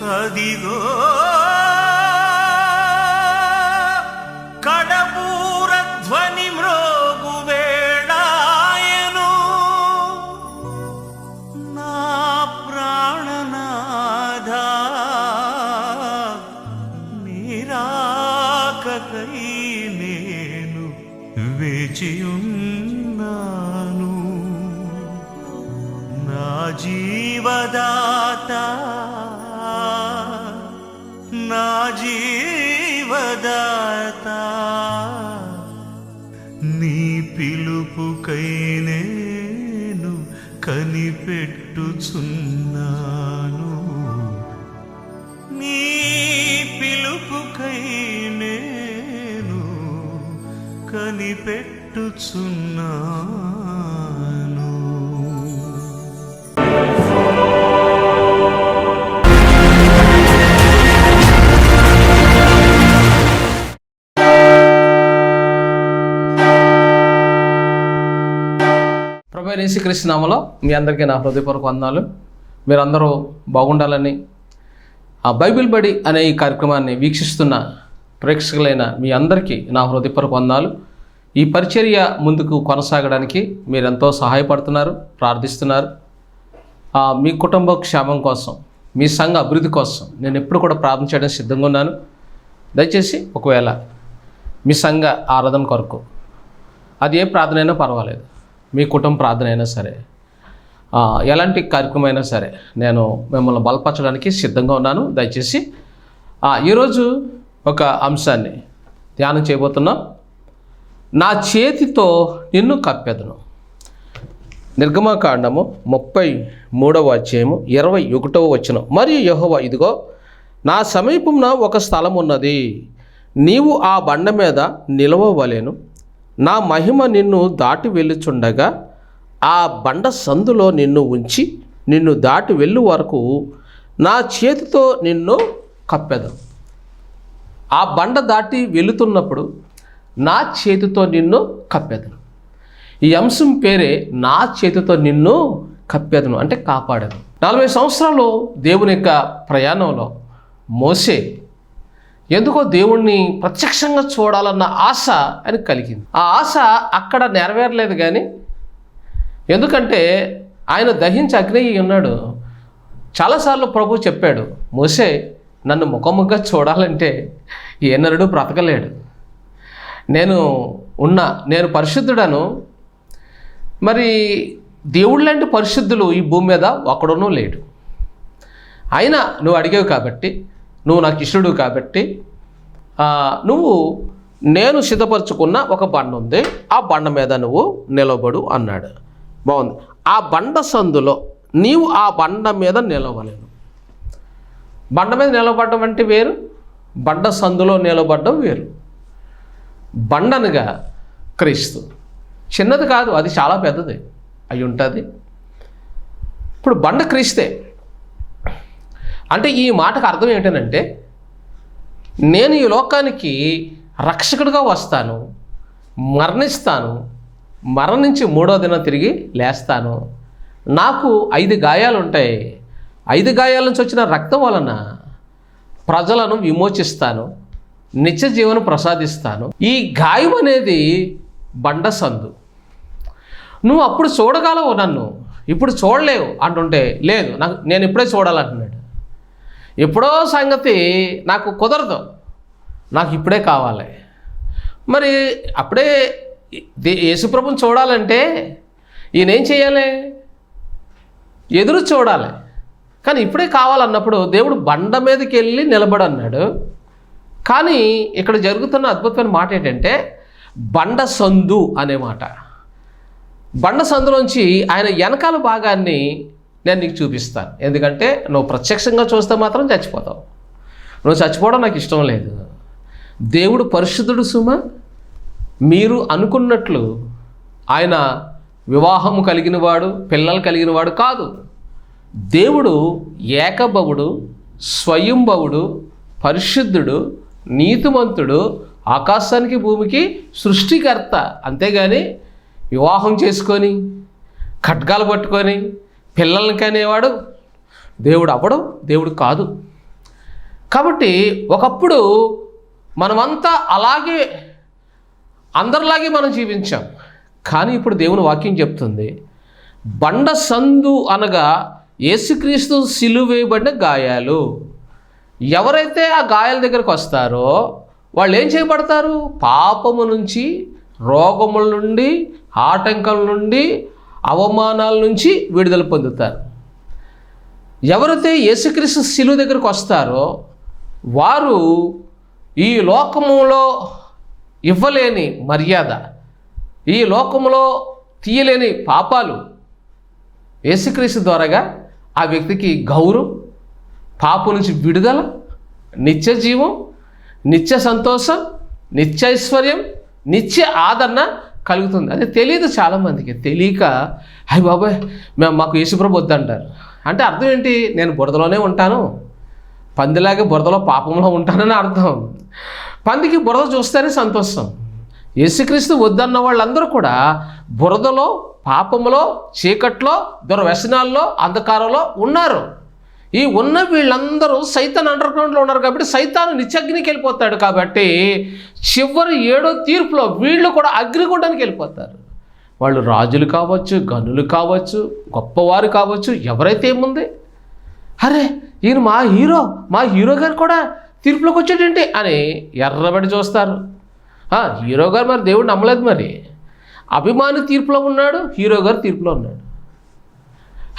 他的歌 కనిపెట్టుచున్నాను ప్రభు యేసుక్రీస్తు నామలో మీ అందరికీ నా హృదయపూర్వక వందనాలు. మీరందరూ బాగుండాలని ఆ బైబిల్ బడి అనే ఈ కార్యక్రమాన్ని వీక్షిస్తున్న ప్రేక్షకులైన మీ అందరికీ నా హృదయపూర్వక వందాలు ఈ పరిచర్య ముందుకు కొనసాగడానికి మీరెంతో సహాయపడుతున్నారు ప్రార్థిస్తున్నారు. మీ కుటుంబ క్షేమం కోసం మీ సంఘ అభివృద్ధి కోసం నేను ఎప్పుడు కూడా ప్రార్థన చేయడానికి సిద్ధంగా ఉన్నాను. దయచేసి ఒకవేళ మీ సంఘ ఆరాధన కొరకు అది ఏ ప్రార్థన అయినా పర్వాలేదు. మీ కుటుంబ ప్రార్థన అయినా సరే ఎలాంటి కార్యక్రమం అయినా సరే నేను మిమ్మల్ని బలపరచడానికి సిద్ధంగా ఉన్నాను. దయచేసి ఈరోజు ఒక అంశాన్ని ధ్యానం చేయబోతున్నాం. నా చేతితో నిన్ను కప్పెదను. నిర్గమకాండము ముప్పై మూడవ అధ్యాయము ఇరవై ఒకటవ వచనం. మరియు యహోవ ఇదిగో నా సమీపంన ఒక స్థలం ఉన్నది నీవు ఆ బండ మీద నిలవవలేను. నా మహిమ నిన్ను దాటి వెళ్ళుచుండగా ఆ బండ సందులో నిన్ను ఉంచి నిన్ను దాటి వెళ్ళు వరకు నా చేతితో నిన్ను కప్పెదను. ఆ బండ దాటి వెళుతున్నప్పుడు నా చేతితో నిన్ను కప్పెదను. ఈ అంశం పేరే నా చేతితో నిన్ను కప్పెదను అంటే కాపాడను. నలభై సంవత్సరాలు దేవుని యొక్క ప్రయాణంలో మోసే ఎందుకో దేవుణ్ణి ప్రత్యక్షంగా చూడాలన్న ఆశ అని కలిగింది. ఆ ఆశ అక్కడ నెరవేరలేదు కానీ ఎందుకంటే ఆయన దహించి అగ్ని ఉన్నాడు. చాలాసార్లు ప్రభు చెప్పాడు మోసే నన్ను ముఖముగ్గా చూడాలంటే ఏ నరుడు బ్రతకలేడు. నేను ఉన్న నేను పరిశుద్ధుడను. మరి దేవుడు లాంటి పరిశుద్ధులు ఈ భూమి మీద ఒకడునూ లేడు. అయినా నువ్వు అడిగావు కాబట్టి నువ్వు నాకు ఇష్టడు కాబట్టి నువ్వు నేను సిద్ధపరచుకున్న ఒక బండ ఉంది. ఆ బండ మీద నువ్వు నిలబడు అన్నాడు. బాగుంది. ఆ బండ సందులో నీవు ఆ బండ మీద నిలవలేను బండ మీద నిలబడడం అంటే వేరు బండ సందులో నిలబడడం వేరు. బండనుగా క్రీస్తు. చిన్నది కాదు అది చాలా పెద్దది. అయి ఉంటుంది. ఇప్పుడు బండ క్రీస్తే. అంటే ఈ మాటకు అర్థం ఏంటంటే నేను ఈ లోకానికి రక్షకుడిగా వస్తాను మరణిస్తాను మరణించి మూడో దినం తిరిగి లేస్తాను. నాకు ఐదు గాయాలు ఉంటాయి ఐదు గాయాల నుంచి వచ్చిన రక్తం వలన ప్రజలను విమోచిస్తాను. నిత్య జీవనం ప్రసాదిస్తాను. ఈ గాయం అనేది బండ సందు. నువ్వు అప్పుడు చూడగలవు నన్ను. ఇప్పుడు చూడలేవు అంటుంటే లేదు నాకు నేను ఇప్పుడే చూడాలంటున్నాడు. ఎప్పుడో సంగతి నాకు కుదరదు. నాకు ఇప్పుడే కావాలి. మరి అప్పుడే యేసుప్రభుని చూడాలంటే ఈయనేం చేయాలి? ఎదురు చూడాలి. కానీ ఇప్పుడే కావాలన్నప్పుడు దేవుడు బండ మీదకి వెళ్ళి నిలబడన్నాడు. కానీ ఇక్కడ జరుగుతున్న అద్భుతమైన మాట ఏంటంటే బండ సందు అనే మాట. బండ సందులోంచి ఆయన వెనకాల భాగాన్ని నేను నీకు చూపిస్తాను. ఎందుకంటే నువ్వు ప్రత్యక్షంగా చూస్తే మాత్రం చచ్చిపోతావు. నువ్వు చచ్చిపోవడం నాకు ఇష్టం లేదు. దేవుడు పరిశుద్ధుడు సుమ. మీరు అనుకున్నట్లు ఆయన వివాహము కలిగిన వాడు పిల్లలు కలిగిన వాడు కాదు. దేవుడు ఏకభవుడు స్వయంభవుడు పరిశుద్ధుడు నీతిమంతుడు ఆకాశానికి భూమికి సృష్టికర్త. అంతేగాని వివాహం చేసుకొని ఖడ్గాలు పట్టుకొని పిల్లల్ని కనేవాడు దేవుడు అవ్వడం దేవుడు కాదు. కాబట్టి ఒకప్పుడు మనమంతా అలాగే అందరిలాగే మనం జీవించాం. కానీ ఇప్పుడు దేవుని వాక్యం చెప్తుంది బండ సందు అనగా యేసుక్రీస్తు సిలువేయబడిన గాయాలు. ఎవరైతే ఆ గాయాల దగ్గరకు వస్తారో వాళ్ళు ఏం చేయబడతారు? పాపము నుంచి రోగముల నుండి ఆటంకం నుండి అవమానాల నుంచి విడుదల పొందుతారు. ఎవరైతే యేసుక్రీస్తు శిలువ దగ్గరకు వస్తారో వారు ఈ లోకములో ఇవ్వలేని మర్యాద ఈ లోకములో తీయలేని పాపాలు యేసుక్రీస్తు ద్వారాగా ఆ వ్యక్తికి గౌరవం పాపు నుంచి విడుదల నిత్య జీవం నిత్య సంతోషం నిత్య ఐశ్వర్యం నిత్య ఆదరణ కలుగుతుంది. అది తెలియదు చాలామందికి. తెలియక అయ్యి బాబాయ్ మేము మాకు యేసుప్రభు వద్దంటారు. అంటే అర్థం ఏంటి? నేను బురదలోనే ఉంటాను. పందిలాగే బురదలో పాపంలో ఉంటానని అర్థం. పందికి బురద చూస్తేనే సంతోషం. యేసుక్రీస్తు వద్దన్న వాళ్ళందరూ కూడా బురదలో పాపములో చీకట్లో దుర్వ్యసనాల్లో అంధకారంలో ఉన్నారు. ఈ ఉన్న వీళ్ళందరూ సైతాన్ అండర్ గ్రౌండ్లో ఉన్నారు కాబట్టి సైతాను నిత్యగ్నికి వెళ్ళిపోతాడు కాబట్టి చివరి ఏడో తీర్పులో వీళ్ళు కూడా అగ్నిగుండానికి వెళ్ళిపోతారు. వాళ్ళు రాజులు కావచ్చు గనులు కావచ్చు గొప్పవారు కావచ్చు ఎవరైతే ఏముంది? అరే ఈయన మా హీరో మా హీరో గారు కూడా తీర్పులోకి వచ్చాడేంటి అని ఎర్రబడి చూస్తారు. హీరో గారు మరి దేవుడు నమ్మలేదు మరి. అభిమాని తీర్పులో ఉన్నాడు హీరో గారు తీర్పులో ఉన్నాడు.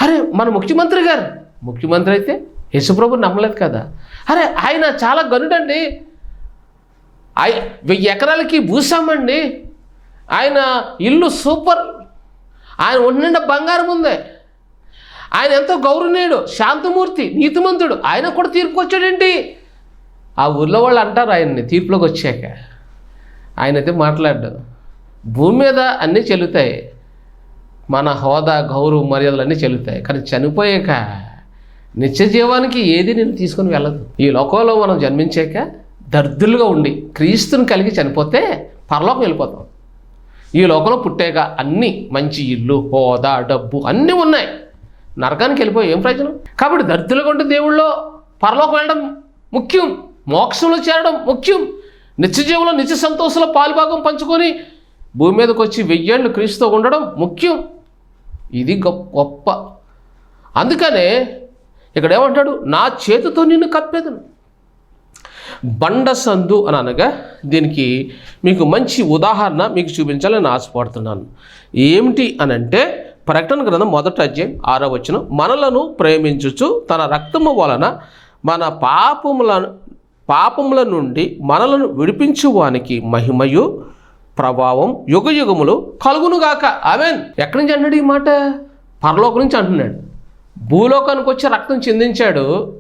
అరే మన ముఖ్యమంత్రి గారు ముఖ్యమంత్రి అయితే యశుప్రభు నమ్మలేదు కదా. అరే ఆయన చాలా గనుడండి. వెయ్యి ఎకరాలకి భూసామండి ఆయన ఇల్లు సూపర్. ఆయన ఉండి బంగారం ఉంది. ఆయన ఎంతో గౌరవనీయుడు శాంతమూర్తి నీతిమంతుడు. ఆయన కూడా తీర్పు వచ్చాడేంటి ఆ ఊర్లో వాళ్ళు అంటారు ఆయన్ని తీర్పులోకి వచ్చాక. ఆయన అయితే మాట్లాడ్డు. భూమి మీద అన్నీ చెల్లుతాయి. మన హోదా గౌరవ మర్యాదలు అన్నీ చెల్లుతాయి. కానీ చనిపోయాక నిత్య జీవానికి ఏది నేను తీసుకొని వెళ్ళదు. ఈ లోకంలో మనం జన్మించాక దర్దులుగా ఉండి క్రీస్తుని కలిగి చనిపోతే పరలోకం వెళ్ళిపోతాం. ఈ లోకంలో పుట్టాక అన్నీ మంచి ఇల్లు హోదా డబ్బు అన్నీ ఉన్నాయి. నరకానికి వెళ్ళిపోయి ఏం ప్రయోజనం? కాబట్టి దర్దులుగా ఉంటే దేవుళ్ళో పరలోకం వెళ్ళడం ముఖ్యం. మోక్షంలో చేరడం ముఖ్యం. నిత్య జీవంలో నిత్య సంతోషంలో పాలుభాగం పంచుకొని భూమి మీదకి వచ్చి వెయ్యేళ్ళు క్రీస్తుతో ఉండడం ముఖ్యం. ఇది గొప్ప గొప్ప. అందుకనే ఇక్కడ ఏమంటాడు నా చేతితో నిన్ను కప్పేదను. బండ సందు అని అనగా దీనికి మీకు మంచి ఉదాహరణ మీకు చూపించాలని ఆశపడుతున్నాను. ఏమిటి అని అంటే ప్రకటన గ్రంథం మొదటి అధ్యాయం ఆరో వచ్చిన మనలను ప్రేమించుచు తన రక్తము వలన మన పాపముల పాపముల నుండి మనలను విడిపించువానికి మహిమయు ప్రభావం యుగ యుగములు కలుగునుగాక. ఆమెన్. ఎక్కడి నుంచి అన్నాడు ఈ మాట? పరలోక నుంచి అంటున్నాడు. భూలోకానికి వచ్చి రక్తం చిందించాడు.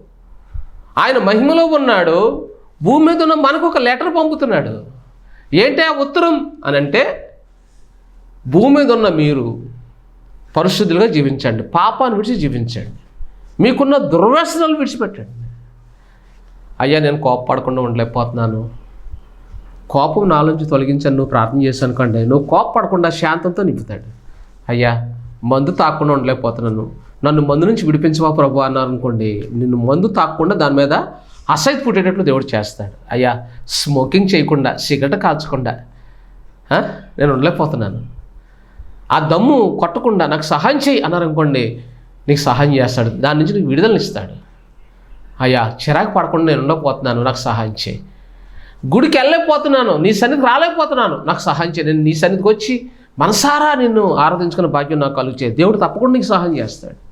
ఆయన మహిమలో ఉన్నాడు. భూమి మీద ఉన్న మనకు ఒక లెటర్ పంపుతున్నాడు. ఏంటి ఆ ఉత్తరం? అని అంటే భూమి మీద ఉన్న మీరు పరిశుద్ధులుగా జీవించండి. పాపాన్ని విడిచి జీవించండి. మీకున్న దుర్వ్యసనాలు విడిచిపెట్టండి. అయ్యా నేను కోపపడకుండా ఉండలేకపోతున్నాను. కోపం నాలోంచి తొలగించని నువ్వు ప్రార్థన చేశాను కండి. నువ్వు కోపపడకుండా శాంతంతో నింపుతాడు. అయ్యా మందు తాకుండా ఉండలేకపోతున్నాను. నన్ను మందు నుంచి విడిపించవా ప్రభు అన్నారు అనుకోండి నిన్ను మందు తాకుండా దాని మీద అసైత్ పుట్టేటట్లు దేవుడు చేస్తాడు. అయ్యా స్మోకింగ్ చేయకుండా సిగరెట్ కాల్చకుండా నేను ఉండలేకపోతున్నాను. ఆ దమ్ము కొట్టకుండా నాకు సహాయం చేయి అన్నారు అనుకోండి నీకు సహాయం చేస్తాడు. దాని నుంచి నీకు విడుదలనిస్తాడు అయ్యా చిరాకు పడకుండా నేను ఉండకపోతున్నాను నాకు సహాయం చేయి. గుడికి వెళ్ళలేకపోతున్నాను నీ సన్నిధికి రాలేకపోతున్నాను నాకు సహాయం చేయి. నేను నీ సన్నిధికి వచ్చి మనసారా నిన్ను ఆరాధించుకునే భాగ్యం నాకు కలుగు చేయి. దేవుడు తప్పకుండా నీకు సహాయం చేస్తాడు.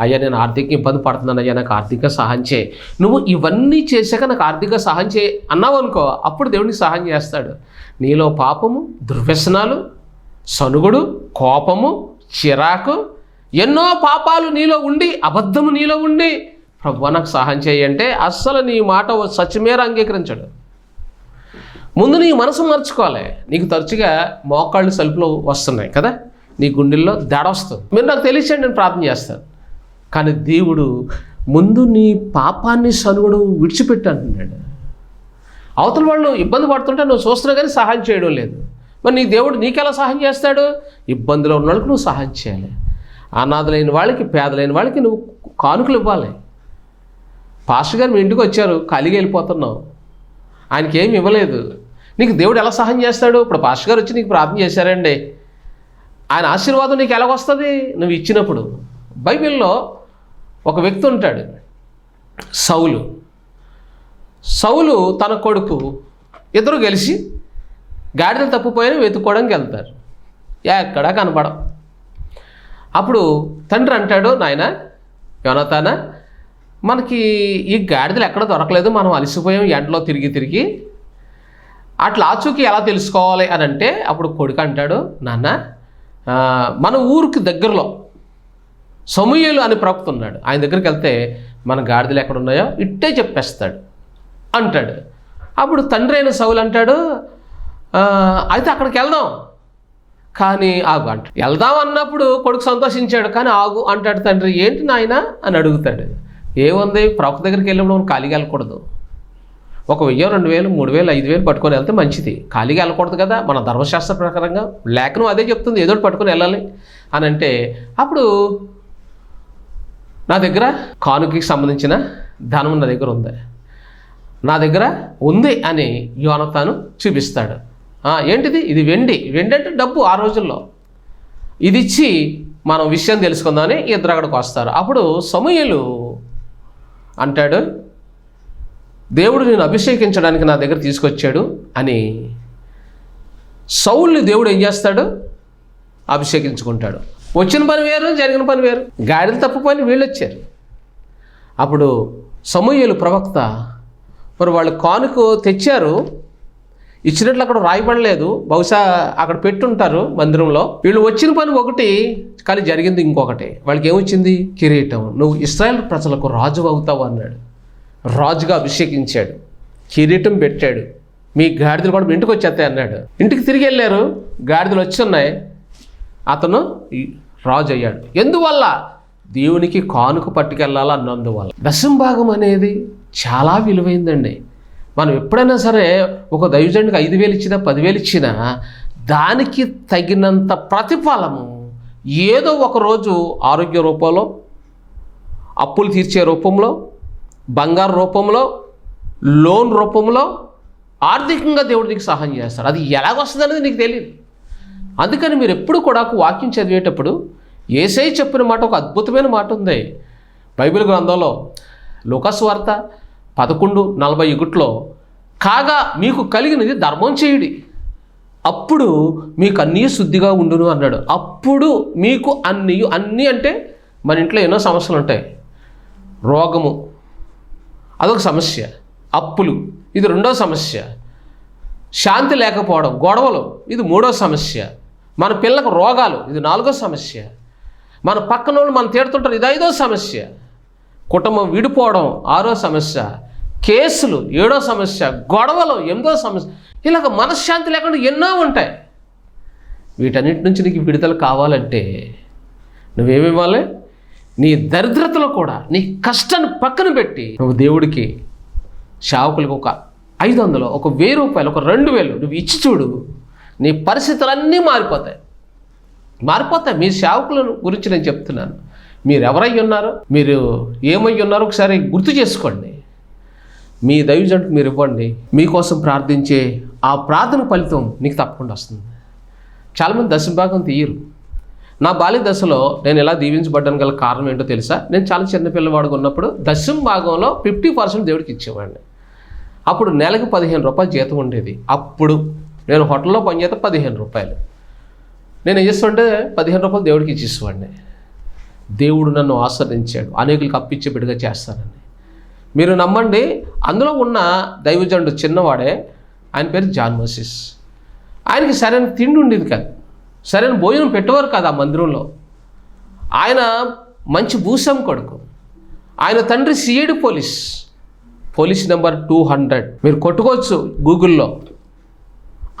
అయ్యా నేను ఆర్థిక ఇబ్బంది పడుతున్నాను అయ్యా నాకు ఆర్థిక సహాయం చేయి. నువ్వు ఇవన్నీ చేశాక నాకు ఆర్థిక సహాయం చేయి అన్నావు అనుకో అప్పుడు దేవుడికి సహాయం చేస్తాడు. నీలో పాపము దుర్వ్యసనాలు సనుగుడు కోపము చిరాకు ఎన్నో పాపాలు నీలో ఉండి అబద్ధము నీలో ఉండి ప్రభు నాకు సహాయం చేయంటే అస్సలు నీ మాట సత్యమేర అంగీకరించడు. ముందు నీ మనసు మార్చుకోవాలి. నీకు తరచుగా మోకాళ్ళు సలుపులో వస్తున్నాయి కదా? నీ గుండెల్లో దడ వస్తుంది. మీరు నాకు తెలియచండి నేను ప్రార్థన చేస్తాను. కానీ దేవుడు ముందు నీ పాపాన్ని సనుగుడు విడిచిపెట్టు అంటున్నాడు అవతల వాళ్ళు ఇబ్బంది పడుతుంటే నువ్వు చూస్తున్నా కానీ సహాయం చేయడం లేదు. మరి నీ దేవుడు నీకెలా సహాయం చేస్తాడు? ఇబ్బందిలో ఉన్న వాళ్ళకి నువ్వు సహాయం చేయాలి. అనాథలైన వాళ్ళకి పేదలైన వాళ్ళకి నువ్వు కానుకలు ఇవ్వాలి. పాస్టర్ గారు మీ ఇంటికి వచ్చారు ఖాళీగా వెళ్ళిపోతున్నావు. ఆయనకి ఏమి ఇవ్వలేదు. నీకు దేవుడు ఎలా సహాయం చేస్తాడు? ఇప్పుడు పాస్టర్ గారు వచ్చి నీకు ప్రార్థన చేశారండి. ఆయన ఆశీర్వాదం నీకు ఎలాగొస్తుంది? నువ్వు ఇచ్చినప్పుడు. బైబిల్లో ఒక వ్యక్తి ఉంటాడు సౌలు. సౌలు తన కొడుకు ఇద్దరు కలిసి గాడిదలు తప్పిపోయిన వెతుక్కోవడానికి వెళ్తారు. ఎక్కడా కనపడం అప్పుడు తండ్రి అంటాడు నాయన యోనతాన మనకి ఈ గాడిదలు ఎక్కడ దొరకలేదు మనం అలసిపోయాం ఎండలో తిరిగి తిరిగి. అట్లా ఆచూకీ ఎలా తెలుసుకోవాలి? అని అంటే అప్పుడు కొడుకు అంటాడు నాన్న మన ఊరికి దగ్గరలో సమూహలు అని ప్రవక్త ఉన్నాడు ఆయన దగ్గరికి వెళ్తే మన గాడిదలు ఎక్కడ ఉన్నాయో ఇట్టే చెప్పేస్తాడు. అంటాడు. అప్పుడు తండ్రి అయిన సౌలు అంటాడు అయితే అక్కడికి వెళ్దాం. కానీ ఆగు అంట వెళ్దాం అన్నప్పుడు కొడుకు సంతోషించాడు కానీ ఆగు అంటాడు తండ్రి. ఏంటి నాయన? అని అడుగుతాడు. ఏముంది? ప్రవక్త దగ్గరికి వెళ్ళినప్పుడు మనం ఖాళీగా వెళ్ళకూడదు. ఒక వెయ్యి రెండు వేలు మూడు వేలు ఐదు వేలు పట్టుకొని వెళ్తే మంచిది. ఖాళీగా వెళ్ళకూడదు కదా మన ధర్మశాస్త్ర ప్రకారంగా. లేఖనం అదే చెప్తుంది ఏదో ఒకటి పట్టుకొని వెళ్ళాలి. అని అంటే అప్పుడు నా దగ్గర కానుకకి సంబంధించిన ధనం నా దగ్గర ఉంది. నా దగ్గర ఉంది అని యోనతాను చూపిస్తాడు. ఏంటిది? ఇది వెండి. వెండి అంటే డబ్బు ఆ రోజుల్లో. ఇది ఇచ్చి మనం విషయం తెలుసుకుందామని ఇద్దరు అక్కడికి వస్తారు. అప్పుడు సమూహలు అంటాడు దేవుడు నేను అభిషేకించడానికి నా దగ్గర తీసుకొచ్చాడు అని. సౌల్ని దేవుడు ఏం చేస్తాడు? అభిషేకించుకుంటాడు. వచ్చిన పని వేరు జరిగిన పని వేరు. గాడిలు తప్పిపోయిన వీళ్ళు వచ్చారు అప్పుడు సమూహలు ప్రవక్త మరి వాళ్ళు కానుకు తెచ్చారు. ఇచ్చినట్లు అక్కడ రాయబడలేదు బహుశా అక్కడ పెట్టుంటారు మందిరంలో. వీళ్ళు వచ్చిన పని ఒకటి కానీ జరిగింది ఇంకొకటి. వాళ్ళకి ఏమొచ్చింది? కిరీటం. నువ్వు ఇస్రాయల్ ప్రజలకు రాజు అవుతావు అన్నాడు. రాజుగా అభిషేకించాడు. కిరీటం పెట్టాడు. మీ గాడిదలు కూడా మీ ఇంటికి వచ్చేస్తాయి అన్నాడు. ఇంటికి తిరిగి వెళ్ళారు. గాడిదలు వచ్చి ఉన్నాయి. అతను రాజు అయ్యాడు ఎందువల్ల? దేవునికి కానుక పట్టుకెళ్ళాలన్నందువల్ల దశంభాగం అనేది చాలా విలువైందండి. మనం ఎప్పుడైనా సరే ఒక దైవజనుడికి ఐదు వేలు ఇచ్చినా పదివేలు ఇచ్చినా దానికి తగినంత ప్రతిఫలము ఏదో ఒక రోజు ఆరోగ్య రూపంలో అప్పులు తీర్చే రూపంలో బంగారు రూపంలో లోన్ రూపంలో ఆర్థికంగా దేవుడు నీకు సహాయం చేస్తాడు. అది ఎలాగొస్తుంది అనేది నీకు తెలియదు అందుకని మీరు ఎప్పుడు కూడా ఒక వాక్యం చదివేటప్పుడు ఏసై చెప్పిన మాట ఒక అద్భుతమైన మాట ఉంది. బైబిల్ గ్రంథంలో లుకాసు వార్త పదకొండు నలభై ఒకటిలో కాగా మీకు కలిగినది ధర్మం చేయుడి. అప్పుడు మీకు అన్నీ శుద్ధిగా ఉండును అన్నాడు. అప్పుడు మీకు అన్నీ అన్నీ అంటే మన ఇంట్లో ఎన్నో సమస్యలు ఉంటాయి. రోగము అదొక సమస్య. అప్పులు ఇది రెండో సమస్య. శాంతి లేకపోవడం గొడవలు ఇది మూడో సమస్య. మన పిల్లకు రోగాలు ఇది నాలుగో సమస్య. మన పక్కన వాళ్ళు మనం తేడుతుంటారు ఇది ఐదో సమస్య. కుటుంబం విడిపోవడం ఆరో సమస్య. కేసులు ఏడో సమస్య. గొడవలు ఎనిమిదో సమస్య. ఇలాగ మనశ్శాంతి లేకుండా ఎన్నో ఉంటాయి. వీటన్నిటి నుంచి నీకు విడుదల కావాలంటే నువ్వేమి ఇవ్వాలి? నీ దరిద్రతలో కూడా నీ కష్టాన్ని పక్కన పెట్టి నువ్వు దేవుడికి సేవకులకు ఒక ఐదు వందలు ఒక వెయ్యి రూపాయలు ఒక రెండు వేలు నువ్వు ఇచ్చి చూడు. నీ పరిస్థితులన్నీ మారిపోతాయి. మారిపోతాయి. మీ సేవకులను గురించి నేను చెప్తున్నాను. మీరు ఎవరై ఉన్నారో? మీరు ఏమై ఉన్నారో? ఒకసారి గుర్తు చేసుకోండి. మీ దైవజంటకు మీరు ఇవ్వండి. మీకోసం ప్రార్థించే ఆ ప్రార్థన ఫలితం నీకు తప్పకుండా వస్తుంది. చాలామంది దశభాగం తీయరు. నా బాల్య దశలో నేను ఎలా దీవించబడ్డానికి గల కారణం ఏంటో తెలుసా? నేను చాలా చిన్న పిల్లవాడుగా ఉన్నప్పుడు దశం భాగంలో ఫిఫ్టీ పర్సెంట్ దేవుడికి ఇచ్చేవాడిని. అప్పుడు నెలకు పదిహేను రూపాయలు జీతం ఉండేది. అప్పుడు నేను హోటల్లో పనిచేస్తే పదిహేను రూపాయలు. నేను ఏం చేస్తుంటే పదిహేను రూపాయలు దేవుడికి ఇచ్చేసేవాడిని. దేవుడు నన్ను ఆస్వాదించాడు అనేకులకు అప్పిచ్చే బిడ్డగా చేస్తానని. మీరు నమ్మండి అందులో ఉన్న దైవజనుడు చిన్నవాడే ఆయన పేరు జాన్ మోసిస్. ఆయనకి సరైన తిండి ఉండేది కాదు. సరైన భోజనం పెట్టేవారు కాదు ఆ మందిరంలో. ఆయన మంచి భూసం కొడుకు. ఆయన తండ్రి CID police. Police number two hundred. మీరు కొట్టుకోవచ్చు గూగుల్లో.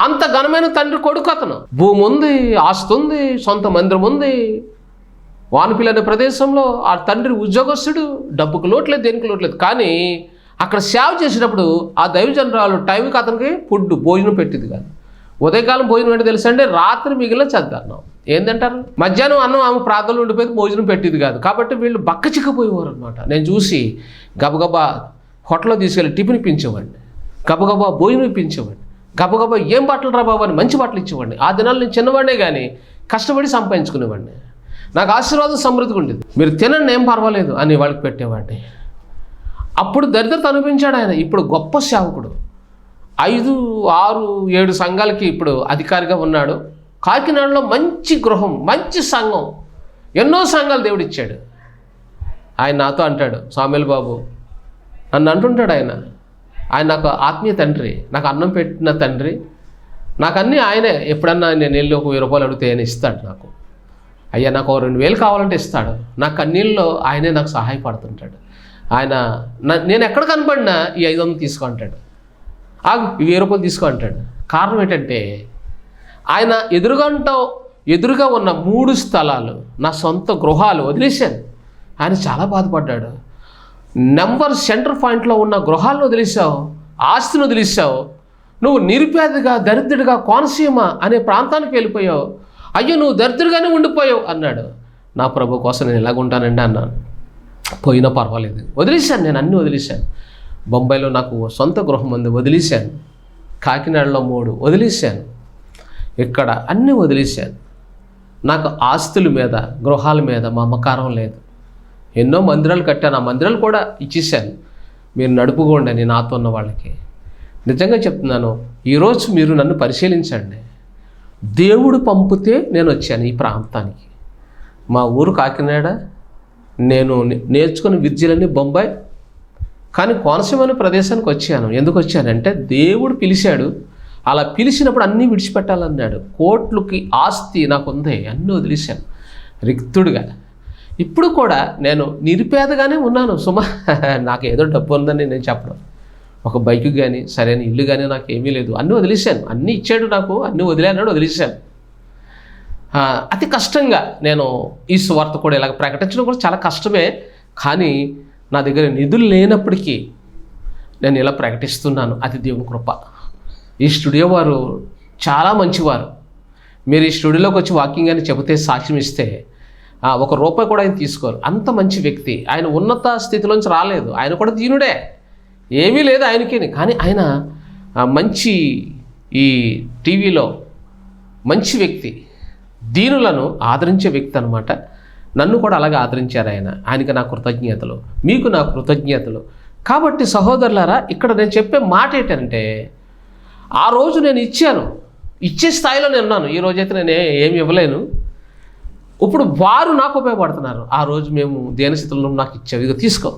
అంత ఘనమైన తండ్రి కొడుకు అతను. భూమి ఉంది ఆస్తి ఉంది సొంత మందిరం ఉంది వానపిల్లి అనే ప్రదేశంలో ఆ తండ్రి ఉద్యోగస్తుడు డబ్బుకు లోట్లేదు దేనికి లోట్లేదు కానీ అక్కడ సేవ చేసేటప్పుడు ఆ దైవజనరాలు టైంకి అతనికి ఫుడ్ భోజనం పెట్టింది కాదు. ఉదయకాలం భోజనం అంటే తెలుసు అంటే రాత్రి మిగిలిన చద్దన్నం. ఏంటంటారు మధ్యాహ్నం అన్నం ఆమె ప్రార్థనలు ఉండిపోయి భోజనం పెట్టేది కాదు. కాబట్టి వీళ్ళు బక్క చిక్కిపోయేవారు అనమాట నేను చూసి గబగబా హోటల్లో తీసుకెళ్ళి టిఫిన్ ఇప్పించేవాడిని. గబగబా భోజనం ఇప్పించేవాడిని. గబగబా ఏం బట్టలు రా బాబు అని మంచి బట్టలు ఇచ్చేవాడిని. ఆ దినాలు నేను చిన్నవాడినే కానీ కష్టపడి సంపాదించుకునేవాడిని. నాకు ఆశీర్వాదం సమృద్ధిగా ఉండేది. మీరు తినండి ఏం పర్వాలేదు అని వాళ్ళకి పెట్టేవాడిని. అప్పుడు దరిద్రత అనిపించాడు ఆయన. ఇప్పుడు గొప్ప సేవకుడు. ఐదు ఆరు ఏడు సంఘాలకి ఇప్పుడు అధికారిగా ఉన్నాడు. కాకినాడలో మంచి గృహం మంచి సంఘం. ఎన్నో సంఘాలు దేవుడు ఇచ్చాడు. ఆయన నాతో అంటాడు స్వామిల బాబు నన్ను అంటుంటాడు ఆయన. ఆయన నాకు ఆత్మీయ తండ్రి నాకు అన్నం పెట్టిన తండ్రి. నాకు అన్నీ ఆయనే. ఎప్పుడన్నా నేను వెళ్ళి ఒక వెయ్యి రూపాయలు అడిగితే ఆయన ఇస్తాడు నాకు. అయ్యా నాకు రెండు వేలు కావాలంటే ఇస్తాడు. నా కన్నీళ్ళలో ఆయనే నాకు సహాయపడుతుంటాడు. ఆయన నేను ఎక్కడ కనపడినా ఈ ఐదు వందలు తీసుకో అంటాడు. ఆగు వెయ్యి రూపాయలు తీసుకో అంటాడు. కారణం ఏంటంటే ఆయన ఎదురుగంట ఎదురుగా ఉన్న మూడు స్థలాలు నా సొంత గృహాలు వదిలేశాను. ఆయన చాలా బాధపడ్డాడు. నెంబర్ సెంటర్ పాయింట్లో ఉన్న గృహాలను వదిలేసావు ఆస్తిని వదిలేసావు నువ్వు నిరుపేదగా దరిద్రుడిగా కోనసీమ అనే ప్రాంతానికి వెళ్ళిపోయావు. అయ్యో నువ్వు దరిద్రుడిగానే ఉండిపోయావు అన్నాడు. నా ప్రభు కోసం నేను ఎలాగుంటానండి అన్నాను. పోయినా పర్వాలేదు. వదిలేశాను నేను అన్నీ వదిలేశాను. బొంబాయిలో నాకు సొంత గృహం ఉంది వదిలేశాను. కాకినాడలో మూడు వదిలేశాను. ఇక్కడ అన్నీ వదిలేశాను. నాకు ఆస్తుల మీద గృహాల మీద మమకారం లేదు. ఎన్నో మందిరాలు కట్టాను. ఆ మందిరాలు కూడా ఇచ్చేసాను మీరు నడుపుకోండి అని నాతో ఉన్న వాళ్ళకి. నిజంగా చెప్తున్నాను ఈరోజు మీరు నన్ను పరిశీలించండి. దేవుడు పంపితే నేను వచ్చాను ఈ ప్రాంతానికి. మా ఊరు కాకినాడ నేను నేర్చుకున్న విద్యలన్నీ బొంబాయి కానీ కోనసీమ అనే ప్రదేశానికి వచ్చాను. ఎందుకు వచ్చానంటే దేవుడు పిలిచాడు. అలా పిలిచినప్పుడు అన్నీ విడిచిపెట్టాలన్నాడు. కోట్లకి ఆస్తి నాకు ఉంది అన్నీ వదిలేశాను. రిక్తుడుగా. ఇప్పుడు కూడా నేను నిరుపేదగానే ఉన్నాను. సుమ నాకు ఏదో డబ్బు ఉందని నేను చెప్పడం. ఒక బైక్ కానీ సరైన ఇల్లు కానీ నాకు ఏమీ లేదు. అన్నీ వదిలేశాను. అన్నీ ఇచ్చాడు నాకు అన్నీ వదిలేనాడు వదిలేశాను. అతి కష్టంగా నేను ఈ స్వార్థ కూడా ఇలాగ ప్రకటించడం కూడా చాలా కష్టమే. కానీ నా దగ్గర నిధులు లేనప్పటికీ నేను ఇలా ప్రకటిస్తున్నాను. అది దేవుని కృప. ఈ స్టూడియో వారు చాలా మంచివారు. మీరు ఈ స్టూడియోలోకి వచ్చి వాకింగ్ అని చెబితే సాక్ష్యం ఇస్తే ఒక రూపాయి కూడా ఆయన తీసుకోరు. అంత మంచి వ్యక్తి. ఆయన ఉన్నత స్థితిలోంచి రాలేదు. ఆయన కూడా దీనుడే. ఏమీ లేదు ఆయనకేని. కానీ ఆయన మంచి ఈ టీవీలో మంచి వ్యక్తి. దీనులను ఆదరించే వ్యక్తి అనమాట నన్ను కూడా అలాగే ఆదరించారు ఆయన. ఆయనకి నా కృతజ్ఞతలు. మీకు నా కృతజ్ఞతలు. కాబట్టి సహోదరులారా ఇక్కడ నేను చెప్పే మాట ఏంటంటే ఆ రోజు నేను ఇచ్చాను. ఇచ్చే స్థాయిలో నేను ఉన్నాను. ఈ రోజైతే నేను ఏమి ఇవ్వలేను. ఇప్పుడు వారు నాకు ఉపయోగపడుతున్నారు. ఆ రోజు మేము దేనస్థితుల్లో నాకు ఇచ్చావు ఇక తీసుకో.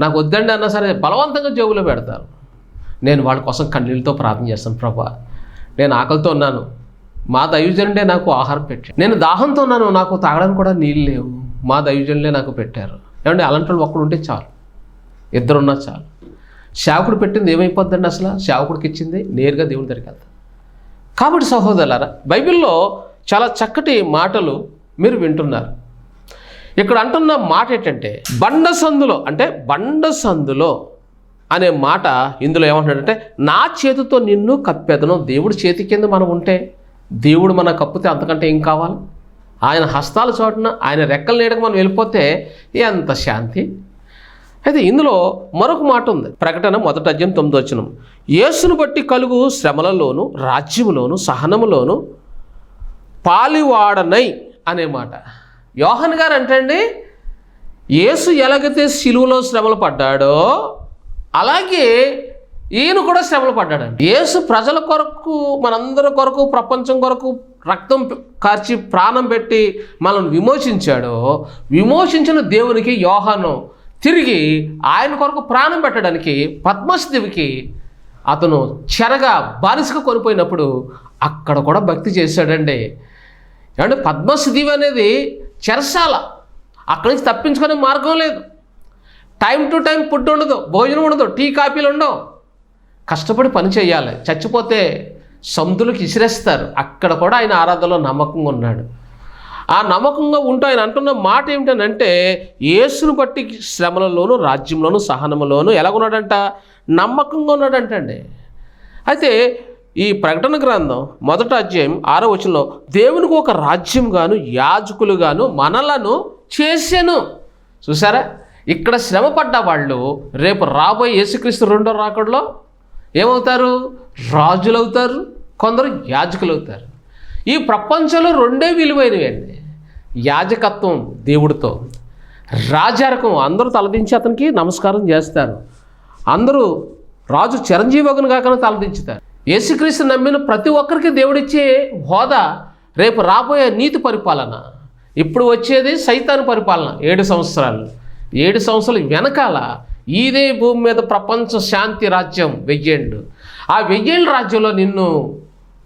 నాకు వద్దండి అన్నా సరే బలవంతంగా జోబులో పెడతారు. నేను వాళ్ళ కోసం కన్నీళ్ళతో ప్రార్థన చేస్తాను ప్రభా. నేను ఆకలితో ఉన్నాను. మా దైవజనుడే నాకు ఆహారం పెట్టాడు. నేను దాహంతో ఉన్నాను నాకు తాగడానికి కూడా నీళ్ళు లేవు. మా దైవజనులే నాకు పెట్టారు. ఏమంటే అలాంటి వాళ్ళు ఒక్కడు ఉంటే చాలు. ఇద్దరున్నా చాలు. సేవకుడు పెట్టింది ఏమైపోద్దండి అసలు? సేవకుడికి ఇచ్చింది నేరుగా దేవుని దగ్గరికి వెళ్తాను కాబట్టి సహోదరులారా బైబిల్లో చాలా చక్కటి మాటలు మీరు వింటున్నారు. ఇక్కడ అంటున్న మాట ఏంటంటే బండ సందులో అంటే బండ సందులో అనే మాట ఇందులో ఏమంటున్నాడంటే నా చేతితో నిన్ను కప్పెదను. దేవుడి చేతి కింద మనం ఉంటే దేవుడు మన కప్పితే అంతకంటే ఏం కావాలి? ఆయన హస్తాలు చోటున ఆయన రెక్కలు నీడకు మనం వెళ్ళిపోతే ఎంత శాంతి? అయితే ఇందులో మరొక మాట ఉంది. ప్రకటన మొదటి అధ్యయం తొమ్మిది వచ్చిన యేసును బట్టి కలుగు శ్రమలలోను రాజ్యములోను సహనములోను పాలివాడనై అనే మాట. యోహన్ గారు అంటండి యేసు ఎలాగైతే శిలువలో శ్రమలు పడ్డాడో అలాగే ఈయన కూడా శ్రమలు పడ్డాడండి. యేసు ప్రజల కొరకు మనందరి కొరకు ప్రపంచం కొరకు రక్తం కార్చి ప్రాణం పెట్టి మనల్ని విమోచించాడో విమోచించిన దేవునికి యోహాను తిరిగి ఆయన కొరకు ప్రాణం పెట్టడానికి పద్మశ్రీకి అతను చెరగా బానిసగా కొనిపోయినప్పుడు అక్కడ కూడా భక్తి చేశాడండి. ఏమంటే పద్మశ్రీదేవి అనేది చెరసాల. అక్కడి నుంచి తప్పించుకునే మార్గం లేదు. టైం టు టైం ఫుడ్ ఉండదు భోజనం ఉండదు టీ కాఫీలు ఉండవు. కష్టపడి పని చేయాలి. చచ్చిపోతే సంతులకు ఇసిరేస్తారు. అక్కడ కూడా ఆయన ఆరాధనలో నమ్మకంగా ఉన్నాడు. ఆ నమ్మకంగా ఉంటూ ఆయన అంటున్న మాట ఏమిటనంటే యేసును బట్టి శ్రమలలోను రాజ్యంలోను సహనములోను ఎలాగున్నాడంట? నమ్మకంగా ఉన్నాడంటండి. అయితే ఈ ప్రకటన గ్రంథం మొదట అధ్యాయం ఆరో వచనంలో దేవునికి ఒక రాజ్యం గాను యాజకులు గాను మనలను చేశాను చూసారా ఇక్కడ శ్రమ పడ్డ వాళ్ళు రేపు రాబోయే యేసుక్రీస్తు రెండో రాకడలో ఏమవుతారు? రాజులు అవుతారు కొందరు యాజకులు అవుతారు ఈ ప్రపంచంలో రెండే విలువైనవి అండి యాజకత్వం దేవుడితో రాజారకం అందరూ తలదించి అతనికి నమస్కారం చేస్తారు. అందరూ రాజు చిరంజీవగును కాకుండా తలదించుతారు. యేసుక్రీస్తు నమ్మిన ప్రతి ఒక్కరికి దేవుడిచ్చే హోదా రేపు రాబోయే నీతి పరిపాలన. ఇప్పుడు వచ్చేది సైతాన్ పరిపాలన. ఏడు సంవత్సరాలు. ఏడు సంవత్సరాలు వెనకాల ఇదే భూమి మీద ప్రపంచ శాంతి రాజ్యం వెయ్యేళ్ళు. ఆ వెయ్యేళ్ళు రాజ్యంలో నిన్ను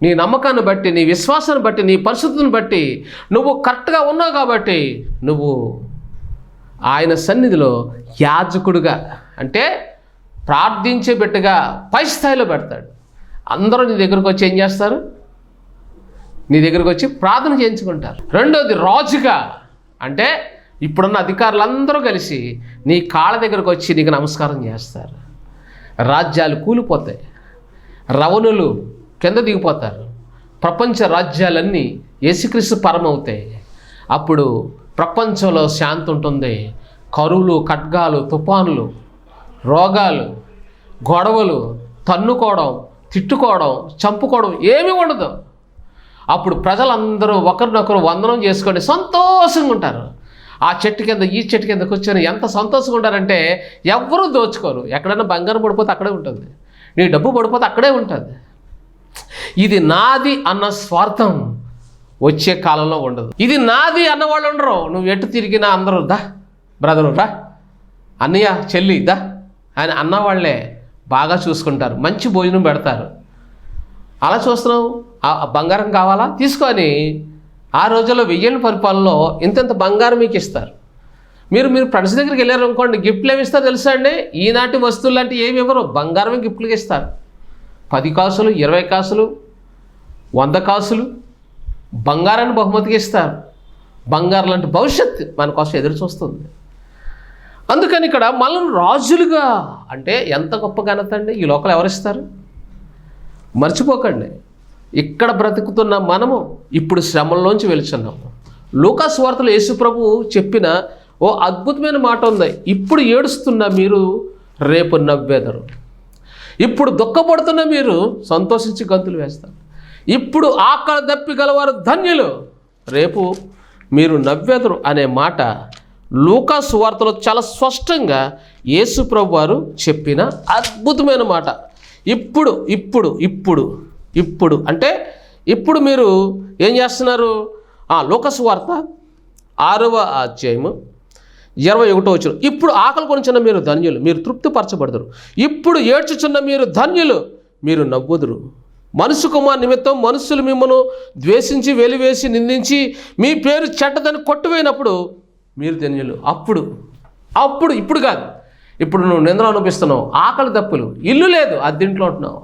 నీ నమ్మకాన్ని బట్టి నీ విశ్వాసాన్ని బట్టి నీ పరిస్థితిని బట్టి నువ్వు కరెక్ట్గా ఉన్నావు కాబట్టి నువ్వు ఆయన సన్నిధిలో యాజకుడుగా అంటే ప్రార్థించే బిడ్డగా పై స్థాయిలో పెడతాడు. అందరూ నీ దగ్గరకు వచ్చి ఏం చేస్తారు? నీ దగ్గరకు వచ్చి ప్రార్థన చేయించుకుంటారు. రెండోది రాజుగా. అంటే ఇప్పుడున్న అధికారులందరూ కలిసి నీ కాళ్ళ దగ్గరకు వచ్చి నీకు నమస్కారం చేస్తారు. రాజ్యాలు కూలిపోతాయి. రవణులు కింద దిగిపోతారు. ప్రపంచ రాజ్యాలన్నీ యేసుక్రీస్తు పరమవుతాయి. అప్పుడు ప్రపంచంలో శాంతి ఉంటుంది. కరువులు ఖడ్గాలు తుఫానులు రోగాలు గొడవలు తన్నుకోవడం తిట్టుకోవడం చంపుకోవడం ఏమీ ఉండదు. అప్పుడు ప్రజలందరూ ఒకరినొకరు వందనం చేసుకొని సంతోషంగా ఉంటారు. ఆ చెట్టు కింద ఈ చెట్టు కింద కూర్చొని ఎంత సంతోషంగా ఉంటారంటే ఎవ్వరూ దోచుకోరు. ఎక్కడైనా బంగారం పడిపోతే అక్కడే ఉంటుంది. నీ డబ్బు పడిపోతే అక్కడే ఉంటుంది. ఇది నాది అన్న స్వార్థం వచ్చే కాలంలో ఉండదు. ఇది నాది అన్నవాళ్ళు ఉండరు. నువ్వు ఎటు తిరిగినా అందరూ దా బ్రదరు రా అన్నయ్య చెల్లి దా అని అన్నవాళ్ళే బాగా చూసుకుంటారు మంచి భోజనం పెడతారు. అలా చూస్తున్నావు? ఆ బంగారం కావాలా? తీసుకొని ఆ రోజుల్లో వెయ్యేళ్ళ పరిపాలనలో ఇంతంత బంగారం మీకు ఇస్తారు. మీరు మీరు ఫ్రెండ్స్ దగ్గరికి వెళ్ళారు అనుకోండి గిఫ్ట్లు ఏమి ఇస్తారు తెలుసా అండి? ఈనాటి వస్తువులు అంటే ఏమి ఇవ్వరు. బంగారమే గిఫ్ట్లుగా ఇస్తారు. పది కాసులు ఇరవై కాసులు వంద కాసులు బంగారాన్ని బహుమతిగా ఇస్తారు. బంగారం లాంటి భవిష్యత్తు మన కోసం ఎదురు చూస్తుంది. అందుకని ఇక్కడ మనల్ని రాజులుగా అంటే ఎంత గొప్ప ఘనత అండి? ఈ లోకలు ఎవరిస్తారు మర్చిపోకండి. ఇక్కడ బ్రతుకుతున్న మనము ఇప్పుడు శ్రమల్లోంచి వెలుచున్నాము లూకాస్ వార్తలు యేసుప్రభు చెప్పిన ఓ అద్భుతమైన మాట ఉంది. ఇప్పుడు ఏడుస్తున్న మీరు రేపు నవ్వెదరు. ఇప్పుడు దుఃఖపడుతున్న మీరు సంతోషించి గంతులు వేస్తారు. ఇప్పుడు ఆకలి దప్పి గలవారు ధన్యులు. రేపు మీరు నవ్వేదరు అనే మాట లూకాస్ వార్తలో చాలా స్పష్టంగా యేసుప్రభు వారు చెప్పిన అద్భుతమైన మాట. ఇప్పుడు ఇప్పుడు ఇప్పుడు ఇప్పుడు. అంటే ఇప్పుడు మీరు ఏం చేస్తున్నారు? ఆ వార్త ఆరవ అధ్యాయము ఇరవై ఒకటో వచ్చిన. ఇప్పుడు ఆకలి కొనుచున్న మీరు ధన్యులు మీరు తృప్తిపరచబడదురు. ఇప్పుడు ఏడ్చుచున్న మీరు ధన్యులు మీరు నవ్వుదురు. మనసు కుమార్ నిమిత్తం మనుషులు మిమ్మను ద్వేషించి వెలివేసి నిందించి మీ పేరు చెడ్డదని కొట్టువైనప్పుడు మీరు ధన్యులు అప్పుడు అప్పుడు ఇప్పుడు కాదు. ఇప్పుడు నువ్వు నిందలు అనిపిస్తున్నావు ఆకలి తప్పులు ఇల్లు లేదు అద్దెంట్లో ఉంటున్నావు.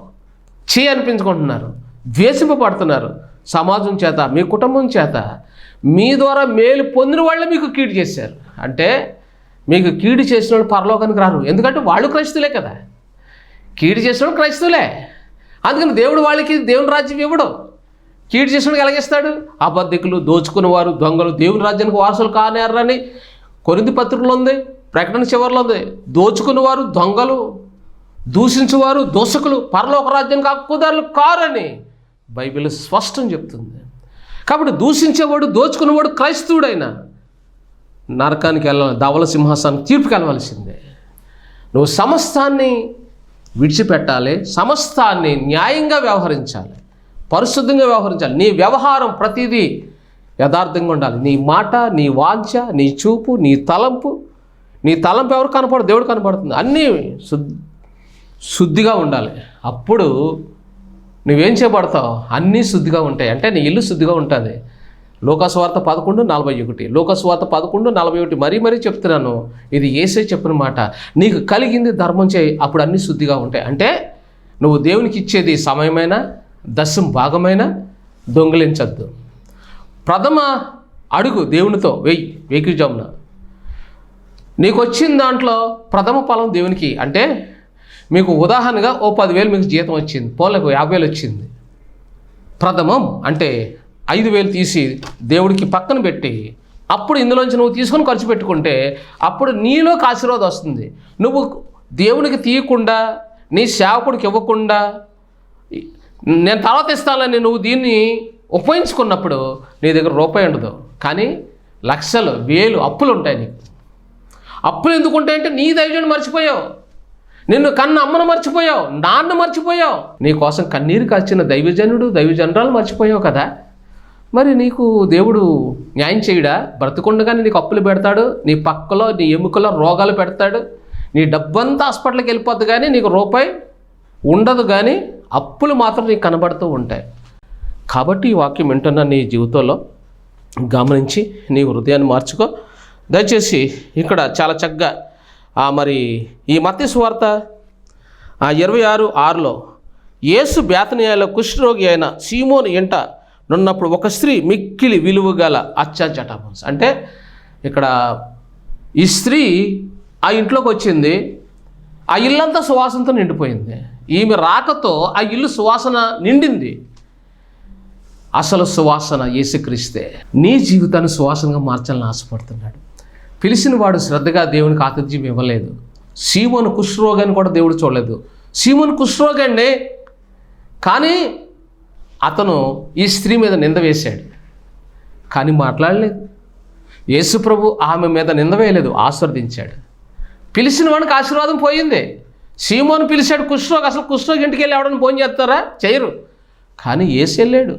చే అనిపించుకుంటున్నారు ద్వేషింపబడుతున్నారు. సమాజం చేత మీ కుటుంబం చేత మీ ద్వారా మేలు పొందిన వాళ్ళే మీకు కీడు చేశారు. అంటే మీకు కీడు చేసిన వాళ్ళు పరలోకానికి రారు. ఎందుకంటే వాళ్ళు క్రైస్తులే కదా. కీడు చేసిన వాళ్ళు క్రైస్తువులే. అందుకని దేవుడు వాళ్ళకి దేవుని రాజ్యం ఇవ్వడం. కీడు చేసిన కలిగిస్తాడు అబద్ధికులు దోచుకునేవారు దొంగలు దేవుని రాజ్యానికి వారసులు కానేరని కొరింది పత్రికలో ఉంది ప్రకటన చివరిలో ఉంది. దోచుకునేవారు దొంగలు దూషించేవారు దోషకులు పరలోక రాజ్యానికి హక్కుదారులు కారని బైబిల్ స్పష్టం చెప్తుంది. కాబట్టి దూషించేవాడు దోచుకునేవాడు క్రైస్తవుడైనా నరకానికి వెళ్ళాలి ధవల సింహాసానికి తీర్పు కలవలసిందే నువ్వు సమస్తాన్ని విడిచిపెట్టాలి సమస్తాన్ని న్యాయంగా వ్యవహరించాలి. పరిశుద్ధంగా వ్యవహరించాలి. నీ వ్యవహారం ప్రతిదీ యథార్థంగా ఉండాలి. నీ మాట నీ వాంఛ నీ చూపు నీ తలంపు నీ తలంపు ఎవరు కనపడదు? దేవుడు కనపడుతుంది. అన్నీ శుద్ధిగా ఉండాలి. అప్పుడు నువ్వేం చేయబడతావు? అన్నీ శుద్ధిగా ఉంటాయి. అంటే నీ ఇల్లు శుద్ధిగా ఉంటుంది. లోకస్వార్త పదకొండు నలభై ఒకటి. లోకస్వార్త పదకొండు నలభై ఒకటి. మరీ మరీ చెప్తున్నాను. ఇది ఏసే చెప్పిన మాట. నీకు కలిగింది ధర్మం చేయి. అప్పుడు అన్నీ శుద్ధిగా ఉంటాయి. అంటే నువ్వు దేవునికి ఇచ్చేది సమయమైన దశం భాగమైన దొంగిలించద్దు. ప్రథమ అడుగు దేవునితో వెయ్యి వెయ్యి జామున నీకు వచ్చిన దాంట్లో ప్రథమ ఫలం దేవునికి అంటే మీకు ఉదాహరణగా ఓ పదివేలు మీకు జీతం వచ్చింది పోలకు యాభై వేలు వచ్చింది. ప్రథమం అంటే ఐదు వేలు తీసి దేవుడికి పక్కన పెట్టి అప్పుడు ఇందులోంచి నువ్వు తీసుకొని ఖర్చు పెట్టుకుంటే అప్పుడు నీలోకి ఆశీర్వాదం వస్తుంది. నువ్వు దేవునికి తీయకుండా నీ సేవకుడికి ఇవ్వకుండా నేను తర్వాత ఇస్తానని నువ్వు దీన్ని ఉపయోగించుకున్నప్పుడు నీ దగ్గర రూపాయి ఉండదు. కానీ లక్షలు వేలు అప్పులు ఉంటాయి నీకు. అప్పులు ఎందుకు ఉంటాయంటే నీ దైవజుని మర్చిపోయావు. నిన్ను కన్న అమ్మను మర్చిపోయావు. నాన్న మర్చిపోయావు. నీ కోసం కన్నీరు కాచిన దైవజనుడు దైవజనరాలు మర్చిపోయావు కదా. మరి నీకు దేవుడు న్యాయం చేయడా? బ్రతుకుండగానే నీకు అప్పులు పెడతాడు నీ పక్కలో నీ ఎముకలో రోగాలు పెడతాడు నీ డబ్బంతా హాస్పిటల్కి వెళ్ళిపోద్ది కానీ నీకు రూపాయి ఉండదు కానీ అప్పులు మాత్రం నీకు కనబడుతూ ఉంటాయి. కాబట్టి ఈ వాక్యం వింటున్న నీ జీవితంలో గమనించి నీ హృదయాన్ని మార్చుకో. దయచేసి ఇక్కడ చాలా చక్కగా మరి ఈ మత్తి సువార్త ఇరవై ఆరు ఆరులో యేసు బేతనీయాలో కుష్ఠరోగి అయిన సీమోని ఎంట నున్నప్పుడు ఒక స్త్రీ మిక్కిలి విలువ గల అత్యాచటాపంస్ అంటే ఇక్కడ ఈ స్త్రీ ఆ ఇంట్లోకి వచ్చింది ఆ ఇల్లంతా సువాసనతో నిండిపోయింది. ఈమె రాకతో ఆ ఇల్లు సువాసన నిండింది. అసలు సువాసన యేసుక్రీస్తే నీ జీవితాన్ని సువాసనగా మార్చాలని ఆశపడుతున్నాడు. పిలిచిన వాడు శ్రద్ధగా దేవునికి ఆతిథ్యం ఇవ్వలేదు. సీమోను కుష్రోగాన్ని కూడా దేవుడు చూడలేదు. సీమోను కుష్రోగండి కానీ అతను ఈ స్త్రీ మీద నింద వేశాడు. కానీ మాట్లాడలేదు. యేసుప్రభు ఆమె మీద నింద వేయలేదు ఆశీర్వదించాడు. పిలిచిన వాడికి ఆశీర్వాదం పోయింది. సీమోను పిలిచాడు కుష్ఠరోగి అసలు కుష్ఠరోగి ఇంటికి వెళ్ళి ఎవడని ఫోన్ చేస్తారా? చేయరు. కానీ ఏసి వెళ్ళాడు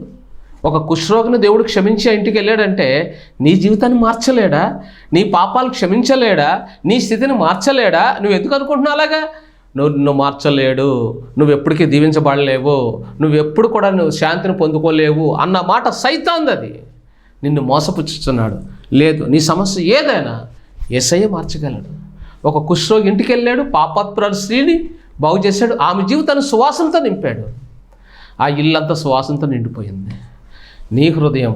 ఒక కుష్ఠరోగిని దేవుడు క్షమించి ఆ ఇంటికి వెళ్ళాడంటే నీ జీవితాన్ని మార్చలేడా? నీ పాపాలు క్షమించలేడా? నీ స్థితిని మార్చలేడా? నువ్వు ఎందుకు అనుకుంటున్నావు అలాగా? నువ్వు నువ్వు మార్చలేడు. నువ్వు ఎప్పటికీ దీవించబడలేవు. నువ్వు ఎప్పుడు కూడా నువ్వు శాంతిని పొందుకోలేవు అన్న మాట సైతాంది అది. నిన్ను మోసపుచ్చుతున్నాడు లేదు నీ సమస్య ఏదైనా ఎస్ఐ మార్చగలడు. ఒక కుష్ఠరోగి ఇంటికి వెళ్ళాడు పాపాత్పురాలు స్త్రీని బాగు చేశాడు ఆమె జీవితాన్ని సువాసనతో నింపాడు. ఆ ఇల్లంతా సువాసనతో నిండిపోయింది. నీ హృదయం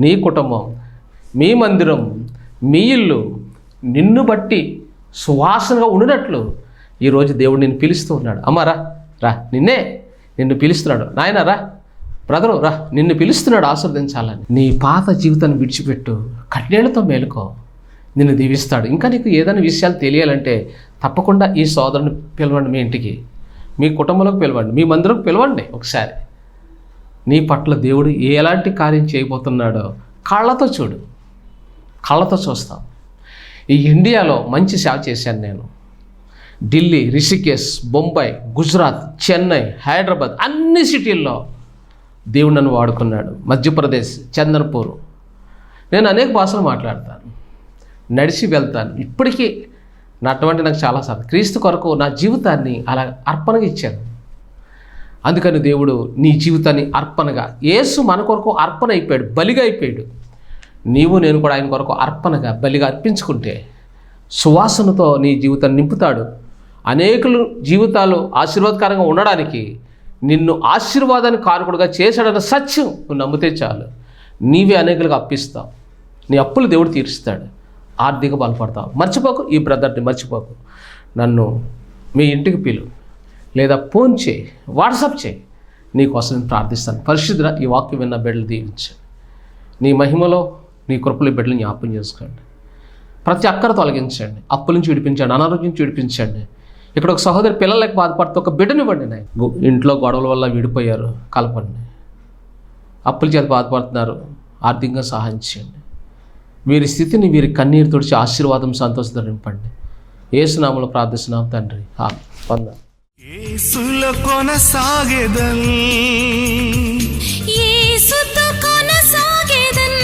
నీ కుటుంబం మీ మందిరం మీ ఇల్లు నిన్ను బట్టి సువాసనగా ఉండినట్లు ఈరోజు దేవుడు నిన్ను పిలుస్తూ ఉన్నాడు. అమ్మారా రా నిన్నే నిన్ను పిలుస్తున్నాడు. నాయన రా బ్రదరు రా నిన్ను పిలుస్తున్నాడు ఆస్వాదించాలని నీ పాత జీవితాన్ని విడిచిపెట్టు కట్నేళ్ళతో మేలుకో. నిన్ను దీవిస్తాడు. ఇంకా నీకు ఏదైనా విషయాలు తెలియాలంటే తప్పకుండా ఈ సోదరుని పిలవండి మీ ఇంటికి. మీ కుటుంబంలోకి పిలవండి. మీ మందిరంకి పిలవండి ఒకసారి. నీ పట్ల దేవుడు ఎలాంటి కార్యం చేయబోతున్నాడో కళ్ళతో చూడు. కళ్ళతో చూస్తాం. ఈ ఇండియాలో మంచి సేవ చేశాను నేను. ఢిల్లీ రిషికేశ్ బొంబాయి గుజరాత్ చెన్నై హైదరాబాద్ అన్ని సిటీల్లో దేవుడు నన్ను వాడుకున్నాడు. మధ్యప్రదేశ్ చందన్పూర్. నేను అనేక భాషలు మాట్లాడతాను. నడిచి వెళ్తాను. ఇప్పటికీ నా అటువంటి నాకు చాలా సార్లు క్రీస్తు కొరకు నా జీవితాన్ని అలా అర్పణగా ఇచ్చాను అందుకని దేవుడు నీ జీవితాన్ని అర్పణగా యేసు మన కొరకు అర్పణ అయిపోయాడు బలిగా అయిపోయాడు. నీవు నేను కూడా ఆయన కొరకు అర్పణగా బలిగా అర్పించుకుంటే సువాసనతో నీ జీవితాన్ని నింపుతాడు. అనేకులు జీవితాలు ఆశీర్వాదకరంగా ఉండడానికి నిన్ను ఆశీర్వాదాన్ని కారకుడుగా చేశాడన్న సత్యం నువ్వు నమ్మితే చాలు. నీవే అనేకులకు అప్పిస్తావు. నీ అప్పులు దేవుడు తీరుస్తాడు. ఆర్థిక బలపడతావు. మర్చిపోకు ఈ బ్రదర్ని మర్చిపోకు. నన్ను మీ ఇంటికి పిలు. లేదా ఫోన్ చేయి వాట్సాప్ చేయి. నీకోసం నేను ప్రార్థిస్తాను. పరిశుద్ధ ఈ వాక్యం విన్న బిడ్డలు దీవించండి నీ మహిమలో నీ కృపలు బిడ్డలు జ్ఞాపం చేసుకోండి. ప్రతి అక్కర తొలగించండి. అప్పుల నుంచి విడిపించండి. అనారోగ్యం నుంచి విడిపించండి. ఇక్కడ ఒక సహోదరి పిల్లలకి బాధపడితే ఒక బిడ్డనివ్వండి నాయన. ఇంట్లో గొడవల వల్ల విడిపోయారు. కలపండి. అప్పుల చేత బాధపడుతున్నారు. ఆర్థికంగా సహాయం చేయండి. వీరి స్థితిని వీరి కన్నీరు తుడిచి ఆశీర్వాదం సంతోషంతో నింపండి. ఏసునామలో ప్రార్థిస్తున్నాం తండ్రి. పొంద ఏసుల కొనసాగెదల్ యేసుతో కొనసాగేదన్.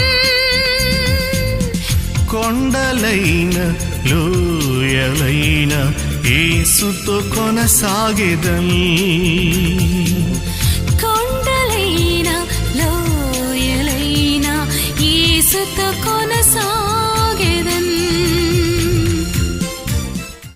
కొండలైన లోయలైన ఏసుతో కొనసాగెదల్ కొండలైన లోయలైన యేసుతో 心。